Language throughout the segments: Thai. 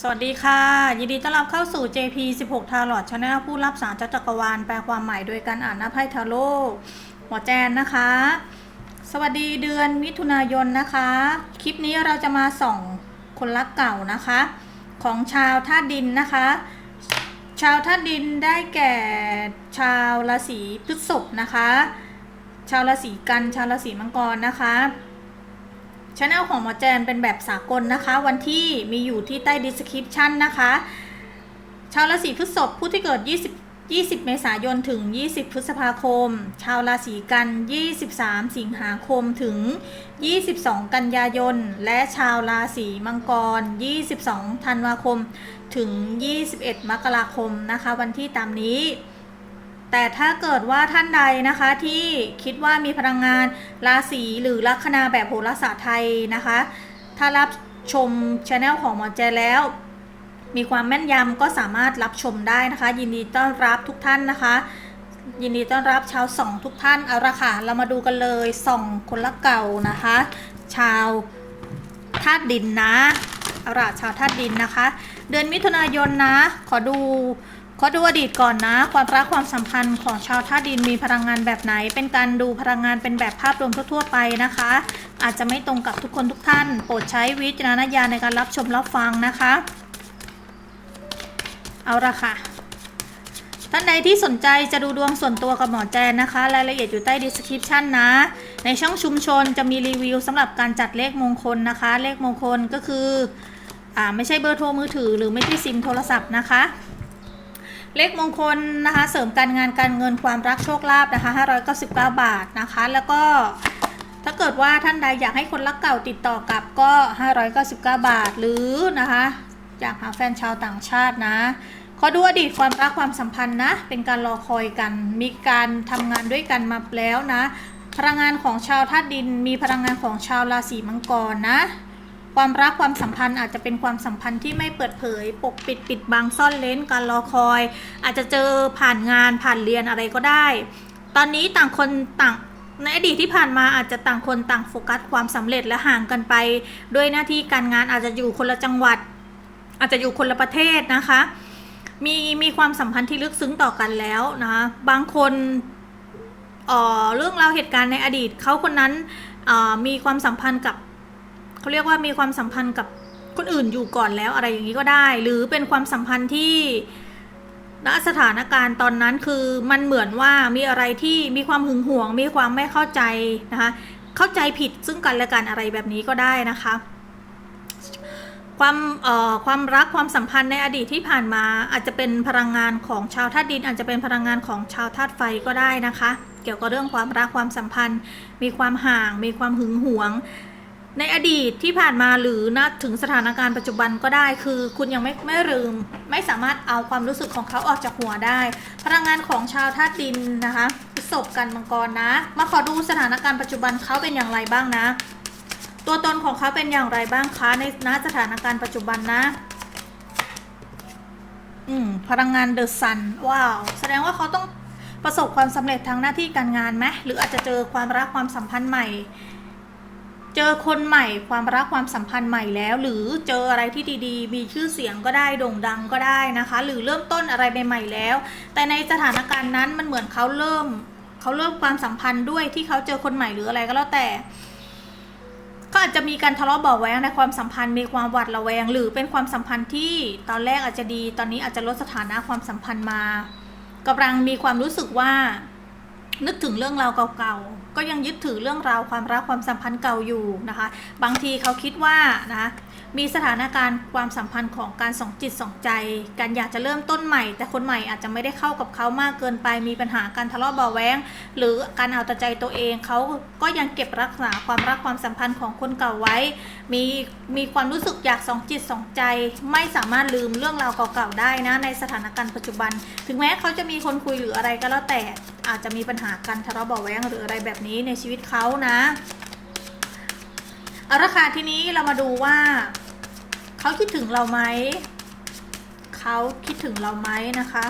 สวัสดีค่ะ ยินดีต้อนรับเข้าสู่ JP 16ทาร์ลอดชาแนลผู้รับสารจากจักรวาลแปลความหมายโดยการอ่านหน้าไพ่ทาโร่หมอแจนนะคะ สวัสดีเดือนมิถุนายนนะคะ คลิปนี้เราจะมาส่องคนรักเก่านะคะ ของชาวธาตุดินนะคะ ชาวธาตุดินได้แก่ชาวราศีพฤษภนะคะ ชาวราศีกันชาวราศีมังกรนะคะ ช anel ของหมอแจนเป็นแบบสากลนะคะ วันที่มีอยู่ที่ใต้ description นะคะ ชาวราศีพฤษภผู้ที่เกิด 20 20 เมษายน ถึง 20 พฤษภาคม ชาวราศีกัน 23 สิงหาคม ถึง 22 กันยายน และชาวราศีมังกร 22 ธันวาคม ถึง 21 มกราคมนะคะ วันที่ตามนี้ แต่ถ้าเกิดว่าท่านใดนะคะที่คิดว่ามีพลังงานราศีหรือลัคนาแบบโหราศาสตร์ไทยนะคะ ถ้ารับชมช anel ของหมอแจแล้ว มีความแม่นยำก็สามารถรับชมได้นะคะ ยินดีต้อนรับทุกท่านนะคะ ยินดีต้อนรับชาวสองทุกท่านเอาละค่ะเรามาดูกันเลยส่องคนละเก่านะคะ ชาวธาตุดินนะเอาละชาวธาตุดินนะคะ เดือนมิถุนายนนะ ขอดู ขอดูอดีตก่อนนะ ความรักความสัมพันธ์ของชาวธาตุดินมีพลังงานแบบไหน เป็นการดูพลังงานเป็นแบบภาพรวมทั่วๆไปนะคะ อาจจะไม่ตรงกับทุกคนทุกท่าน โปรดใช้วิจารณญาณในการรับชมรับฟังนะคะ เอาละค่ะ ท่านใดที่สนใจจะดูดวงส่วนตัวกับหมอแจนนะคะ รายละเอียดอยู่ใต้ description นะ ในช่องชุมชนจะมีรีวิวสำหรับการจัดเลขมงคลนะคะ เลขมงคลก็คืออ่าไม่ใช่เบอร์โทรมือถือ หรือไม่ใช่ซิมโทรศัพท์นะคะ เลขมงคลนะคะ เสริมการงานการเงินความรักโชคลาภนะคะ599 บาทนะคะ แล้วก็ถ้าเกิดว่าท่านใดอยากให้คนรักเก่าติดต่อกลับก็ 599 บาทหรือนะคะอยากหาแฟนชาวต่างชาตินะขอดูอดีตความรักความสัมพันธ์นะ เป็นการรอคอยกัน มีการทำงานด้วยกันมาแล้วนะ พลังงานของชาวธาตุดิน มีพลังงานของชาวราศีมังกรนะ ความรักความสัมพันธ์อาจจะเป็นความสัมพันธ์ที่ไม่เปิดเผย ปกปิดปิดบังซ่อนเล้นการรอคอย อาจจะเจอผ่านงานผ่านเรียนอะไรก็ได้ ตอนนี้ต่างคนต่างในอดีตที่ผ่านมาอาจจะต่างคนต่างโฟกัสความสำเร็จและห่างกันไป ด้วยหน้าที่การงานอาจจะอยู่คนละจังหวัด อาจจะอยู่คนละประเทศนะคะ มีมีความสัมพันธ์ที่ลึกซึ้งต่อกันแล้วนะคะบางคนเออเรื่องราวเหตุการณ์ในอดีตเขาคนนั้นออมีความสัมพันธ์กับ เขาเรียกว่ามีความสัมพันธ์กับคนอื่นอยู่ก่อนแล้วอะไรอย่างนี้ก็ได้ หรือเป็นความสัมพันธ์ที่ณสถานการณ์ตอนนั้นคือมันเหมือนว่ามีอะไรที่มีความหึงหวง มีความไม่เข้าใจนะคะ เข้าใจผิดซึ่งกันและกันอะไรแบบนี้ก็ได้นะคะ ความเอ่อความรักความสัมพันธ์ในอดีตที่ผ่านมาอาจจะเป็นพลังงานของชาวธาตุดิน อาจจะเป็นพลังงานของชาวธาตุไฟก็ได้นะคะ เกี่ยวกับเรื่องความรักความสัมพันธ์ มีความห่าง มีความหึงหวง ในอดีตที่ผ่านมาหรือณถึงสถานการณ์ปัจจุบันก็ได้คือคุณยังไม่ไม่ลืมไม่สามารถเอาความรู้สึกของเขาออกจากหัวได้ พลังงานของชาวธาตุดินนะคะประสบกันมังกรนะ มาขอดูสถานการณ์ปัจจุบันเขาเป็นอย่างไรบ้างนะ ตัวตนของเขาเป็นอย่างไรบ้างคะในณสถานการณ์ปัจจุบันนะอืมพลังงานเดอะซันว้าวแสดงว่าเขาต้องประสบความสำเร็จทางหน้าที่การงานไหมหรืออาจจะเจอความรักความสัมพันธ์ใหม่ เจอคนใหม่ความรักความสัมพันธ์ใหม่แล้ว หรือเจออะไรที่ดีๆ มีชื่อเสียงก็ได้โด่งดังก็ได้นะคะ หรือเริ่มต้นอะไรใหม่ๆแล้ว แต่ในสถานการณ์นั้นมันเหมือนเขาเริ่มเขาเริ่มความสัมพันธ์ด้วยที่เขาเจอคนใหม่หรืออะไรก็แล้วแต่ก็อาจจะมีการทะเลาะเบาะแว้งในความสัมพันธ์มีความหวาดระแวง หรือเป็นความสัมพันธ์ที่ตอนแรกอาจจะดี ตอนนี้อาจจะลดสถานะความสัมพันธ์มากำลังมีความรู้สึกว่า นึกถึงเรื่องราวเก่าๆ ก็ยังยึดถือเรื่องราวความรักความสัมพันธ์เก่าอยู่นะคะ บางทีเขาคิดว่านะ มีสถานการณ์ความสัมพันธ์ของการสองจิตสองใจ การอยากจะเริ่มต้นใหม่ แต่คนใหม่อาจจะไม่ได้เข้ากับเขามากเกินไป มีปัญหาการทะเลาะเบาแวงหรือการเอาแต่ใจตัวเอง เขาก็ยังเก็บรักษาความรักความสัมพันธ์ของคนเก่าไว้ มีมีความรู้สึกอยากสองจิตสองใจ ไม่สามารถลืมเรื่องราวเก่าๆได้นะในสถานการณ์ปัจจุบัน ถึงแม้เขาจะมีคนคุยหรืออะไรก็แล้วแต่อาจจะมีปัญหาการทะเลาะเบาแวงหรืออะไรแบบนี้ในชีวิตเขานะ เอาละค่ะทีนี้เรามาดูว่า เขาคิดถึงเราไหม เขาคิดถึงเราไหมนะคะ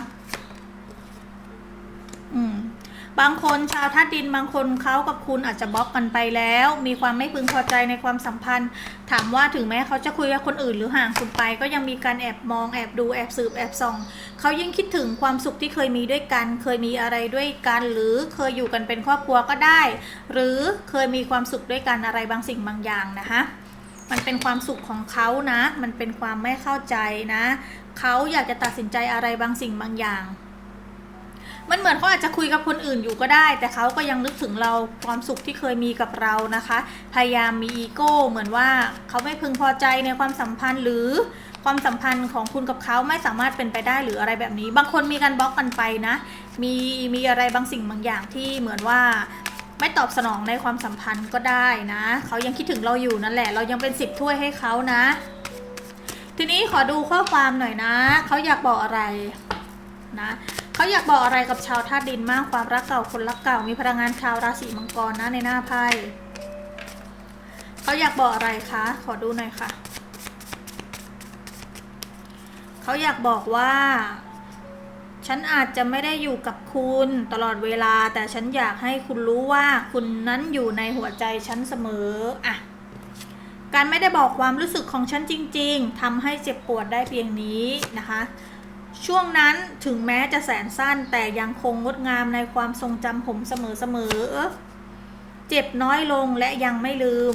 บางคนชาวธาตุดินบางคนเขากับคุณอาจจะบล็อกกันไปแล้ว มีความไม่พึงพอใจในความสัมพันธ์ ถามว่าถึงแม้เขาจะคุยกับคนอื่นหรือห่างคุณไป ก็ยังมีการแอบมองแอบดูแอบสืบแอบส่องเขายิ่งคิดถึงความสุขที่เคยมีด้วยกัน เคยมีอะไรด้วยกัน หรือเคยอยู่กันเป็นครอบครัวก็ได้ หรือเคยมีความสุขด้วยกันอะไรบางสิ่งบางอย่างนะคะมันเป็นความสุขของเขานะ มันเป็นความไม่เข้าใจนะ เขาอยากจะตัดสินใจอะไรบางสิ่งบางอย่าง มันเหมือนเขาอาจจะคุยกับคนอื่นอยู่ก็ได้ แต่เขาก็ยังนึกถึงเราความสุขที่เคยมีกับเรานะคะ พยายามมีอีโก้เหมือนว่าเขาไม่พึงพอใจในความสัมพันธ์หรือความสัมพันธ์ของคุณกับเขาไม่สามารถเป็นไปได้หรืออะไรแบบนี้ บางคนมีการบล็อกกันไปนะ มีมีอะไรบางสิ่งบางอย่างที่เหมือนว่าไม่ตอบสนองในความสัมพันธ์ก็ได้นะ เขายังคิดถึงเราอยู่นั่นแหละ เรายังเป็นสิบถ้วยให้เขานะ ทีนี้ขอดูข้อความหน่อยนะ เขาอยากบอกอะไรนะ เขาอยากบอกอะไรกับชาวธาตุดินมากความรักเก่าคนรักเก่ามีพลังงานชาวราศีมังกรนะในหน้าไพ่เขาอยากบอกอะไรคะ ขอดูหน่อยค่ะ เขาอยากบอกว่า ฉันอาจจะไม่ได้อยู่กับคุณตลอดเวลา แต่ฉันอยากให้คุณรู้ว่าคุณนั้นอยู่ในหัวใจฉันเสมออะการไม่ได้บอกความรู้สึกของฉันจริง ๆทำให้เจ็บปวดได้เพียงนี้นะคะ ช่วงนั้นถึงแม้จะแสนสั้นแต่ยังคงงดงามในความทรงจำผมเสมอๆ เจ็บน้อยลงและยังไม่ลืม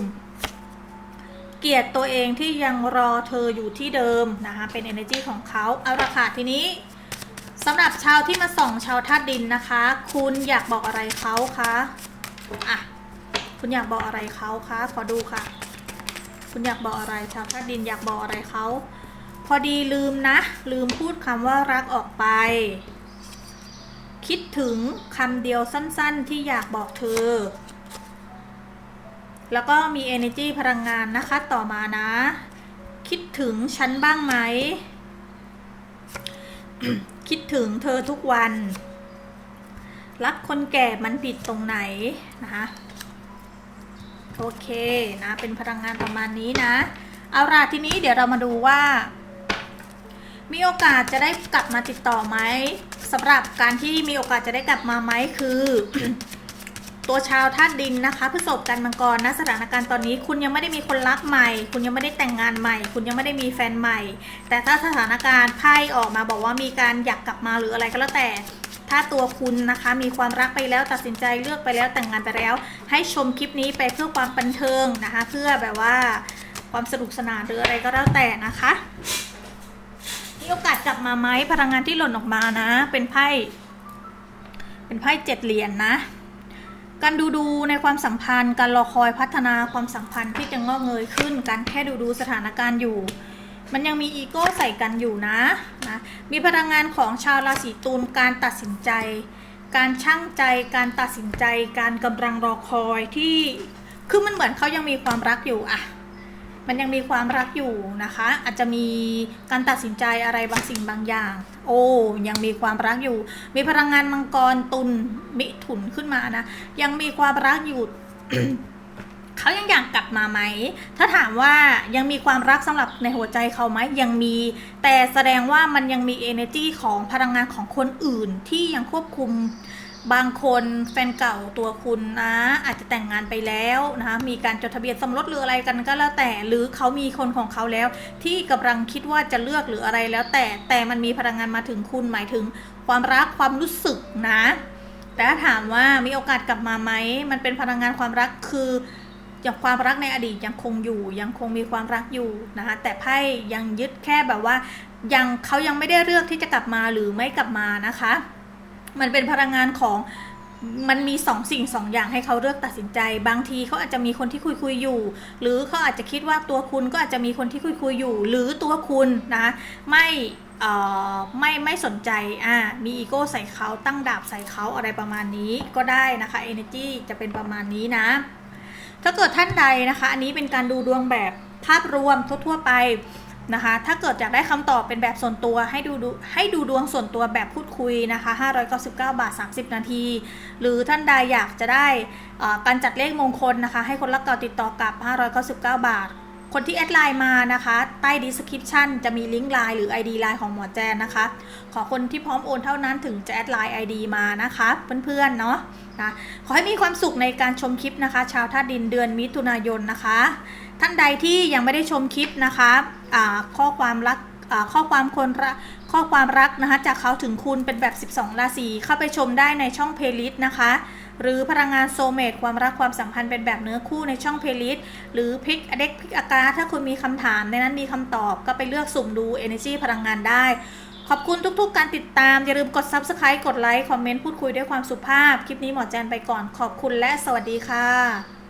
เกลียดตัวเองที่ยังรอเธออยู่ที่เดิมนะคะเป็น energy ของเขาเอาละค่ะทีนี้สำหรับชาวที่มาส่องชาวธาตุดินนะคะ คุณอยากบอกอะไรเขาคะอะคุณอยากบอกอะไรเขาคะขอดูค่ะ คุณอยากบอกอะไรชาวธาตุดินอยากบอกอะไรเขา อดีลืมนะ ลืมพูดคำว่ารักออกไป คิดถึงคำเดียวสั้นๆที่อยากบอกเธอ แล้วก็มี energy พลังงานนะคะต่อมานะ คิดถึงฉันบ้างไหม คิดถึงเธอทุกวัน รักคนแก่มันผิดตรงไหนนะคะโอเคนะ เป็นพลังงานประมาณนี้นะ เอาล่ะทีนี้เดี๋ยวเรามาดูว่า มีโอกาสจะได้กลับมาติดต่อไหมสำหรับการที่มีโอกาสจะได้กลับมาไหมคือ ตัวชาวธาตุดินนะคะพฤษภกันมังกรนะสถานการณ์ตอนนี้ คุณยังไม่ได้มีคนรักใหม่ คุณยังไม่ได้แต่งงานใหม่ คุณยังไม่ได้มีแฟนใหม่ แต่ถ้าสถานการณ์ไพ่ออกมาบอกว่ามีการอยากกลับมาหรืออะไรก็แล้วแต่ถ้าตัวคุณนะคะมีความรักไปแล้วตัดสินใจเลือกไปแล้วแต่งงานไปแล้ว ให้ชมคลิปนี้ไปเพื่อความบันเทิงนะคะ เพื่อแบบว่าความสนุกสนานหรืออะไรก็แล้วแต่นะคะ โอกาสกลับมาไหมพลังงานที่หล่นออกมานะ เป็นไพ่ เป็นไพ่เจ็ดเหรียญนนะ การดูดูในความสัมพันธ์ การรอคอยพัฒนาความสัมพันธ์ที่จะงอกเงยขึ้น การแค่ดูดูสถานการณ์อยู่ มันยังมีอีโก้ใส่กันอยู่นะนะ มีพลังงานของชาวราศีตุลการตัดสินใจ การช่างใจ การตัดสินใจ การกำลังรอคอยที่ คือมันเหมือนเขายังมีความรักอยู่อะ มันยังมีความรักอยู่นะคะ อาจจะมีการตัดสินใจอะไรบางสิ่งบางอย่าง โอ้ยังมีความรักอยู่ มีพลังงานมังกรตุลมิถุนขึ้นมานะ ยังมีความรักอยู่เขายังอยากกลับมาไหม ถ้าถามว่ายังมีความรักสำหรับในหัวใจเขาไหมยังมี แต่แสดงว่ามันยังมี energy ของพลังงานของคนอื่นที่ยังควบคุม บางคนแฟนเก่าตัวคุณนะ อาจจะแต่งงานไปแล้วนะคะมีการจดทะเบียนสมรสหรืออะไรกันก็แล้วแต่หรือเขามีคนของเขาแล้ว ที่กำลังคิดว่าจะเลือกหรืออะไรแล้วแต่แต่มันมีพลังงานมาถึงคุณหมายถึง ความรักความรู้สึกนะ แต่ถ้าถามว่ามีโอกาสกลับมาไหมมันเป็นพลังงานความรักคืออย่างความรักในอดีตยังคงอยู่ยังคงมีความรักอยู่นะคะแต่ไพ่ยังยึดแค่แบบว่ายังเขายังไม่ได้เลือกที่จะกลับมาหรือไม่กลับมานะคะ มันเป็นพลังงานของมันมีสองสิ่งสองอย่างให้เขาเลือกตัดสินใจ บางทีเขาอาจจะมีคนที่คุยคุยอยู่ หรือเขาอาจจะคิดว่าตัวคุณก็อาจจะมีคนที่คุยคุยอยู่ หรือตัวคุณนะไม่ไม่ไม่สนใจอ่ามีอีโก้ใส่เขาตั้งดาบใส่เขาอะไรประมาณนี้ก็ได้นะคะ energy จะเป็นประมาณนี้นะ ถ้าเกิดท่านใดนะคะ อันนี้เป็นการดูดวงแบบภาพรวมทั่วๆไป นะคะ ถ้าเกิดอยากได้คำตอบเป็นแบบส่วนตัวให้ดูให้ดูดวงส่วนตัวแบบพูดคุยนะคะ 599 บาท 30 นาที หรือท่านใดอยากจะได้การจัดเลขมงคลนะคะ ให้คนรักเก่าติดต่อกับ 599 บาท คนที่แอดไลน์มานะคะ ใต้ description จะมีลิงก์ไลน์หรือ ID ไลน์ของหมอแจนนะคะ ขอคนที่พร้อมโอนเท่านั้นถึงจะแอดไลน์ ID มานะคะเพื่อนๆเนาะนะขอให้มีความสุขในการชมคลิปนะคะ ชาวท่าดินเดือนมิถุนายนนะคะท่านใดที่ยังไม่ได้ชมคลิปนะคะ ข้อความรักข้อความคนรักข้อความรักนะคะจากเขาถึงคุณเป็นแบบ 12 ราศีเข้าไปชมได้ในช่องเพลย์ลิสต์นะคะหรือพลังงานโซเมตความรักความสัมพันธ์เป็นแบบเนื้อคู่ในช่องเพลย์ลิสต์หรือพิกอเด็กพิกอาการถ้าคุณมีคำถามในนั้นมีคำตอบก็ไปเลือกสุ่มดู Energy พลังงานได้ ขอบคุณทุกๆ การติดตาม อย่าลืมกด Subscribe กดไลค์คอมเมนต์พูดคุยด้วยความสุภาพ คลิปนี้หมอแจนไปก่อนขอบคุณและสวัสดีค่ะ